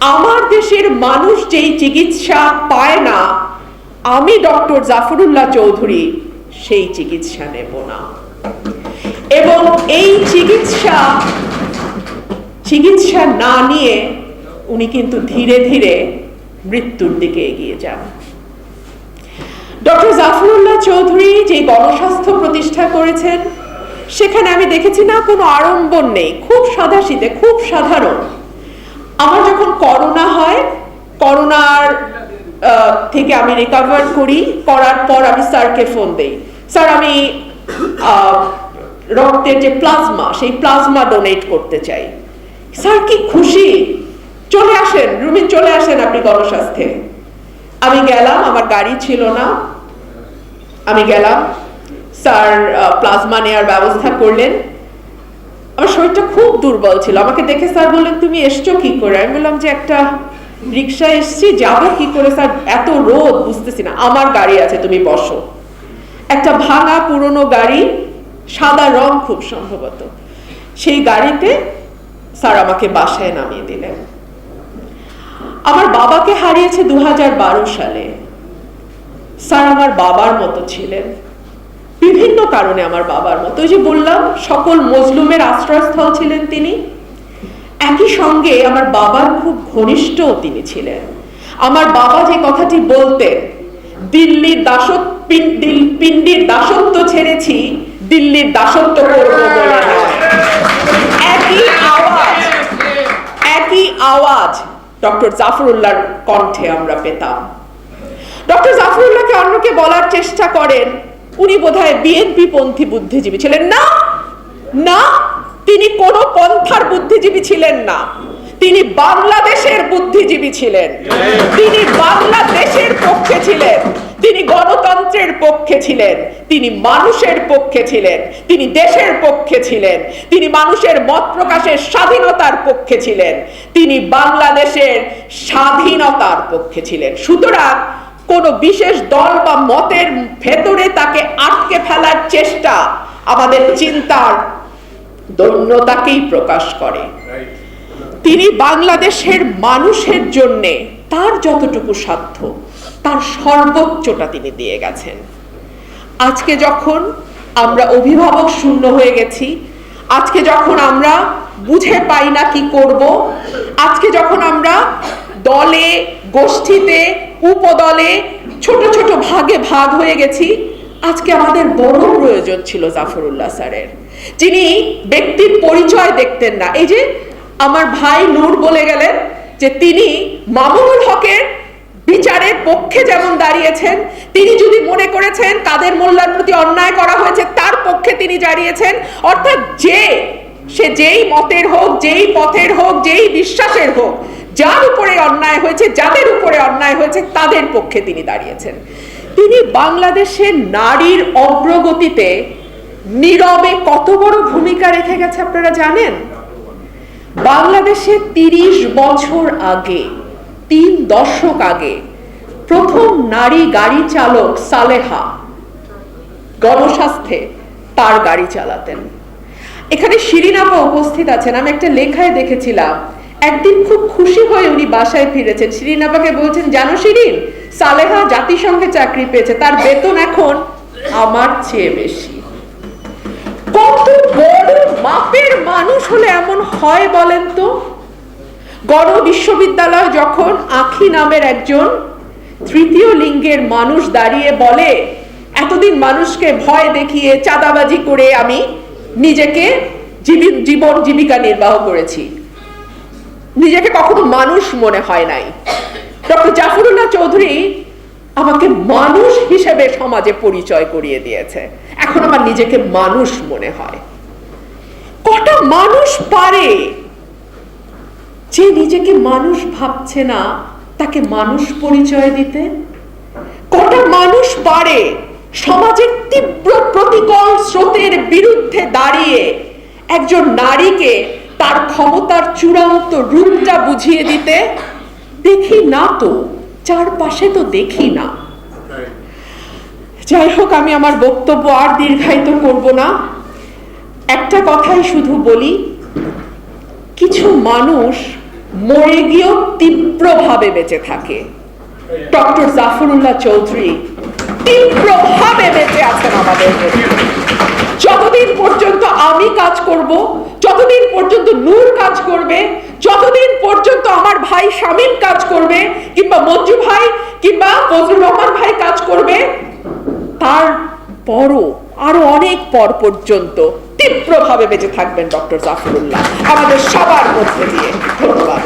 আমার দেশের মানুষ যেই চিকিৎসা পায় না, আমি ডক্টর জাফরুল্লাহ চৌধুরী সেই চিকিৎসা নেব না। এবং এই চিকিৎসা চিকিৎসা না নিয়ে উনি কিন্তু ধীরে ধীরে মৃত্যুর দিকে এগিয়ে যান। ডক্টর জাফরুল্লাহ চৌধুরী যে গণস্বাস্থ্য প্রতিষ্ঠা করেছেন, সেখানে আমি দেখেছি না কোনো আড়ম্বর নেই, খুব সাদাসিধে, খুব সাধারণ। আমার যখন করোনার থেকে আমি রিকভার করি, করার পর আমি স্যারকে ফোন দেই। স্যার, আমি রক্তের যে প্লাজমা সেই প্লাজমা ডোনেট করতে চাই। স্যার, কি খুশি? চলে আসেন, রুমে চলে আসেন আপনি গণস্বাস্থ্যে। আমি গেলাম, আমার গাড়ি ছিল না। আমি গেলাম, স্যার প্লাজমা নেওয়ার ব্যবস্থা করলেন। আমার শরীরটা খুব দুর্বল ছিল। আমাকে দেখে স্যার বললেন, তুমি এসছো কি করে? আমি বললাম যে, একটা রিক্সা এসছি, যাব কি করে স্যার? এত রোদ, বুঝতেছি না। আমার গাড়ি আছে, তুমি বসো। একটা ভাঙা পুরনো গাড়ি, সাদা রং খুব সম্ভবত। সেই গাড়িতে স্যার আমাকে বাসায় নামিয়ে দিলেন। আমার বাবাকে হারিয়েছে দু হাজার বারো সালে। স্যার আমার বাবার মতো ছিলেন। বিভিন্ন কারণে আমার বাবার মতো। ওই যে বললাম, সকল মজলুমের আশ্রয়স্থল ছিলেন তিনি। একই সঙ্গে আমার বাবার খুব ঘনিষ্ঠ তিনি ছিলেন। আমার বাবা যে কথাটি বলতেন, দিল্লির দিল- পিন্ডির দাসত্ব ছেড়েছি, দিল্লির দাসত্ব একই আওয়াজ ডক্টর জাফরুল্লাহর কণ্ঠে আমরা পেতাম। ডক্টর জাফরুল্লাহকে অন্যকে বলার চেষ্টা করেন, উনি বোধহয় বিএনপি পন্থী বুদ্ধিজীবী ছিলেন। না না তিনি কোন পন্থার বুদ্ধিজীবী ছিলেন না। তিনি বাংলাদেশের বুদ্ধিজীবী ছিলেন। তিনি বাংলাদেশের পক্ষে ছিলেন। তিনি গণতন্ত্রের পক্ষে ছিলেন। তিনি মানুষের পক্ষে ছিলেন। তিনি দেশের পক্ষে ছিলেন। তিনি মানুষের মত প্রকাশের স্বাধীনতার পক্ষে ছিলেন। তিনি বাংলাদেশের স্বাধীনতার পক্ষে ছিলেন। সুতরাং কোন বিশেষ দল বা মতের ভেতরে তাকে আটকে ফেলার চেষ্টা আমাদের চিন্তার দৈন্যতাকেই প্রকাশ করে। তিনি বাংলাদেশের মানুষের জন্যে তার যতটুকু সাধ্য, তার সর্বোচ্চটা তিনি দিয়ে গেছেন। আজকে যখন আমরা অভিভাবক শূন্য হয়ে গেছি, আজকে যখন আমরা বুঝে পাই না কি করব, আজকে যখন আমরা দলে, গোষ্ঠীতে, উপদলে, ছোট ছোট ভাগে ভাগ হয়ে গেছি, আজকে আমাদের বড় প্রয়োজন ছিল জাফরুল্লাহ স্যারের। যিনি ব্যক্তির পরিচয় দেখতেন না। এই যে আমার ভাই নূর বলে গেলেন যে তিনি মামুনুল হকের বিচারের পক্ষে যেমন দাঁড়িয়েছেন, তিনি যদি মনে করেছেন কাদের মোল্লার প্রতি অন্যায় করা হয়েছে, তার পক্ষে তিনি দাঁড়িয়েছেন। অর্থাৎ যে, সে যেই মতের হোক, যেই পথের হোক, যেই বিশ্বাসের হোক, যার উপরে অন্যায় হয়েছে, যাদের উপরে অন্যায় হয়েছে, তাদের পক্ষে তিনি দাঁড়িয়েছেন। তিনি বাংলাদেশের নারীর অগ্রগতিতে নীরবে কত বড় ভূমিকা রেখে গেছে আপনারা জানেন? বাংলাদেশে তিরিশ বছর আগে, তিন দশক আগে, প্রথম নারী গাড়ি চালক সালেহা গণস্বাস্থ্যে তার গাড়ি চালাতেন। এখানে শিরিনাপা উপস্থিত আছেন। আমি একটা লেখায় দেখেছিলাম। একদিন খুব খুশি হয়ে উনি বাসায় ফিরেছেন। শিরিনাপাকে বলছেন, জানো শিরিন, সালেহা জাতিসংঘে চাকরি পেয়েছে, তার বেতন এখন আমার চেয়ে বেশি। কত বড় মাপের মানুষ হলে এমন হয় বলেন তো? গণ বিশ্ববিদ্যালয় যখন আখি নামের একজন তৃতীয় লিঙ্গের মানুষ দাঁড়িয়ে বলে, এতদিন মানুষকে ভয় দেখিয়ে চাঁদাবাজি করে আমি নিজেকে জীবন জীবিকা নির্বাহ করেছি। নিজেকে কখনো মানুষ মনে হয় নাই। ডক্টর জাফরুল্লাহ চৌধুরী আমাকে মানুষ হিসেবে সমাজে পরিচয় করিয়ে দিয়েছে। এখন আমার নিজেকে মানুষ মনে হয়। কটা মানুষ পারে যে নিজেকে মানুষ ভাবছে না, তাকে মানুষ পরিচয় দিতে? কটা মানুষ পারে সমাজের তীব্র প্রতিকূল স্রোতের বিরুদ্ধে দাঁড়িয়ে একজন নারীকে তার ক্ষমতার চূড়ান্ত রূপটা বুঝিয়ে দিতে? দেখি না তো। চারপাশে তো দেখি না। যাই হোক আমি আমার বক্তব্য আর দীর্ঘায়িত করব না। একটা কথাই শুধু বলি কিছু মানুষ মরে গিয়েও তীব্রভাবে বেঁচে থাকে। ডক্টর জাফরুল্লাহ চৌধুরী তীব্রভাবে বেঁচে আছেন আমাদের যতদিন পর্যন্ত আমি কাজ করব যতদিন পর্যন্ত নূর কাজ করবে যতদিন পর্যন্ত আমার ভাই শামীম কাজ করবে, কিংবা মঞ্জু ভাই, কিংবা ফজলুর রহমান ভাই কাজ করবে, তার পরও আরও অনেক পর পর্যন্ত তীব্রভাবে বেঁচে থাকবেন ডক্টর জাফরুল্লাহ। আমাদের সবার মধ্যে দিয়ে ধন্যবাদ।